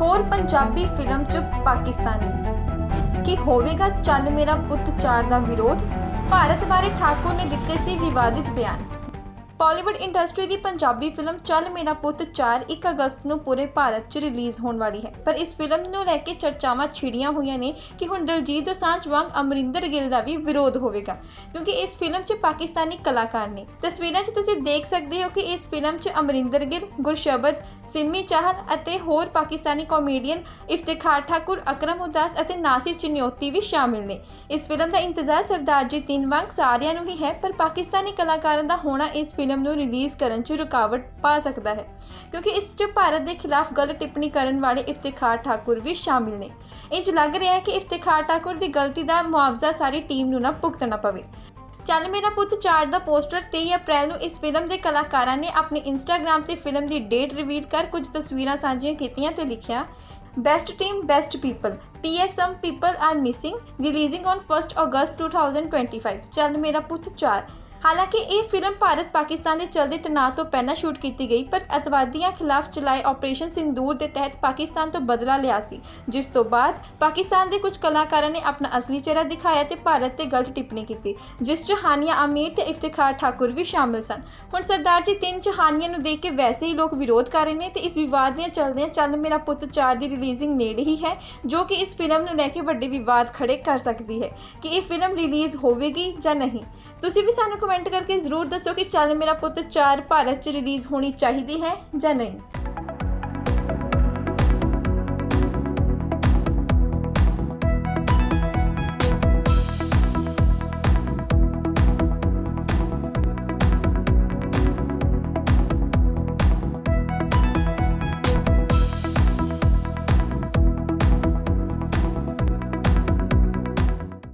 ਹੋਰ ਪੰਜਾਬੀ ਫਿਲਮ 'ਚ ਪਾਕਿਸਤਾਨੀ। ਕੀ ਹੋਵੇਗਾ? ਚੱਲ ਮੇਰਾ ਪੁੱਤ ਚਾਰ ਦਾ ਵਿਰੋਧ? ਭਾਰਤ ਬਾਰੇ ਠਾਕੁਰ ਨੇ ਦਿੱਤੇ ਸੀ ਵਿਵਾਦਿਤ ਬਿਆਨ। ਬਾਲੀਵੁੱਡ ਇੰਡਸਟਰੀ ਦੀ ਪੰਜਾਬੀ ਫਿਲਮ ਚੱਲ ਮੇਰਾ ਪੁੱਤ 4 1 ਅਗਸਤ ਨੂੰ ਪੂਰੇ ਭਾਰਤ 'ਚ ਰਿਲੀਜ਼ ਹੋਣ ਵਾਲੀ ਹੈ। ਪਰ ਇਸ ਫਿਲਮ ਨੂੰ ਲੈ ਕੇ ਚਰਚਾਵਾਂ ਛਿੜੀਆਂ ਹੋਈਆਂ ਨੇ ਕਿ ਹੁਣ ਦਿਲਜੀਤ ਦੋਸਾਂਝ ਵਾਂਗ ਅਮਰਿੰਦਰ ਗਿੱਲ ਦਾ ਵੀ ਵਿਰੋਧ ਹੋਵੇਗਾ। ਕਿਉਂਕਿ ਇਸ ਫਿਲਮ 'ਚ ਪਾਕਿਸਤਾਨੀ ਕਲਾਕਾਰ ਨੇ। ਤਸਵੀਰਾਂ 'ਚ ਤੁਸੀਂ ਦੇਖ ਸਕਦੇ ਹੋ ਕਿ ਇਸ ਫਿਲਮ 'ਚ ਅਮਰਿੰਦਰ ਗਿੱਲ, ਗੁਰਸ਼ਬਦ, ਸਿੰਮੀ ਚਾਹਲ ਅਤੇ ਹੋਰ ਪਾਕਿਸਤਾਨੀ ਕਾਮੇਡੀਅਨ ਇਫਤਿਖਾਰ ਠਾਕੁਰ, ਅਕਰਮ ਉਦਾਸ ਅਤੇ ਨਾਸਿਰ ਚਿਨਿਓਤੀ ਵੀ ਸ਼ਾਮਿਲ ਨੇ। ਇਸ ਫਿਲਮ ਦਾ ਇੰਤਜ਼ਾਰ ਸਰਦਾਰ ਜੀ ਤਿੰਨ ਵਾਂਗ ਸਾਰਿਆਂ ਨੂੰ ਹੀ ਹੈ, ਪਰ ਪਾਕਿਸਤਾਨੀ ਕਲਾਕਾਰਾਂ ਦਾ ਹੋਣਾ ਇਸ ਫਿਲਮ ਨੂੰ ਰਿਲੀਜ਼ ਕਰਨ 'ਚ ਰੁਕਾਵਟ ਪਾ ਸਕਦਾ ਹੈ, ਕਿਉਂਕਿ ਇਸ 'ਚ ਭਾਰਤ ਦੇ ਖਿਲਾਫ ਗਲਤ ਟਿੱਪਣੀ ਕਰਨ ਵਾਲੇ ਇਫਤਿਖਾਰ ਠਾਕੁਰ ਵੀ ਸ਼ਾਮਿਲ ਨੇ। ਇੰਜ ਲੱਗ ਰਿਹਾ ਹੈ ਕਿ ਇਫਤਿਖਾਰ ਠਾਕੁਰ ਦੀ ਗਲਤੀ ਦਾ ਮੁਆਵਜ਼ਾ ਸਾਰੀ ਟੀਮ ਨੂੰ ਨਾ ਭੁਗਤਣਾ ਪਵੇ। ਚੱਲ ਮੇਰਾ ਪੁੱਤ 4 ਦਾ ਪੋਸਟਰ 23 ਅਪ੍ਰੈਲ ਨੂੰ ਇਸ ਫਿਲਮ ਦੇ ਕਲਾਕਾਰਾਂ ਨੇ ਆਪਣੇ ਇੰਸਟਾਗ੍ਰam ਤੇ ਫਿਲਮ ਦੀ ਡੇਟ ਰਿਵੀਲ ਕਰ ਕੁਝ ਤਸਵੀਰਾਂ ਸਾਂਝੀਆਂ ਕੀਤੀਆਂ ਤੇ ਲਿਖਿਆ, best team, best people PS some people are missing releasing on 1st August 2025 ਚੱਲ ਮੇਰਾ ਪੁੱਤ 4 ਹਾਲਾਂਕਿ ਇਹ ਫਿਲਮ ਭਾਰਤ ਪਾਕਿਸਤਾਨ ਦੇ ਚਲਦੇ ਤਣਾਅ ਤੋਂ ਪਹਿਲਾਂ ਸ਼ੂਟ ਕੀਤੀ ਗਈ, ਪਰ ਅਤਵਾਦੀਆਂ ਖਿਲਾਫ ਚਲਾਏ ਆਪਰੇਸ਼ਨ ਸਿੰਦੂਰ ਦੇ ਤਹਿਤ ਪਾਕਿਸਤਾਨ ਤੋਂ ਬਦਲਾ ਲਿਆ ਸੀ, ਜਿਸ ਤੋਂ ਬਾਅਦ ਪਾਕਿਸਤਾਨ ਦੇ ਕੁਝ ਕਲਾਕਾਰਾਂ ਨੇ ਆਪਣਾ ਅਸਲੀ ਚਿਹਰਾ ਦਿਖਾਇਆ ਤੇ ਭਾਰਤ ਤੇ ਗਲਤ ਟਿੱਪਣੀ ਕੀਤੀ, ਜਿਸ 'ਚ ਹਾਨੀਆ ਅਮੀਰ ਤੇ ਇਫਤਿਖਾਰ ਠਾਕੁਰ ਵੀ ਸ਼ਾਮਲ ਸਨ। ਹੁਣ ਸਰਦਾਰ ਜੀ, ਤਿੰਨ 'ਚ ਹਾਨੀਆ ਨੂੰ ਦੇਖ ਕੇ ਵੈਸੇ ਹੀ ਲੋਕ ਵਿਰੋਧ ਕਰ ਰਹੇ ਨੇ ਤੇ ਇਸ ਵਿਵਾਦ ਦੀਆਂ ਚੱਲਦਿਆਂ ਚੱਲ ਮੇਰਾ ਪੁੱਤ 4 ਦੀ ਰਿਲੀਜ਼ਿੰਗ ਨੇੜੇ ਹੀ ਹੈ, ਜੋ ਕਿ ਇਸ ਫਿਲਮ ਨੂੰ ਲੈ ਕੇ ਵੱਡੇ ਵਿਵਾਦ ਖੜੇ ਕਰ ਸਕਦੀ ਹੈ ਕਿ ਇਹ ਫਿਲਮ ਰਿਲੀਜ਼ ਹੋਵੇਗੀ ਜਾਂ ਨਹੀਂ। ਤੁਸੀਂ ਵੀ ਸਾਨੂੰ ਕਮੈਂਟ ਕਰਕੇ ਜ਼ਰੂਰ ਦੱਸੋ ਕਿ ਚੱਲ ਮੇਰਾ ਪੁੱਤ 4 ਭਾਰਤ 'ਚ ਰਿਲੀਜ਼ ਹੋਣੀ ਚਾਹੀਦੀ ਹੈ ਜਾਂ ਨਹੀਂ।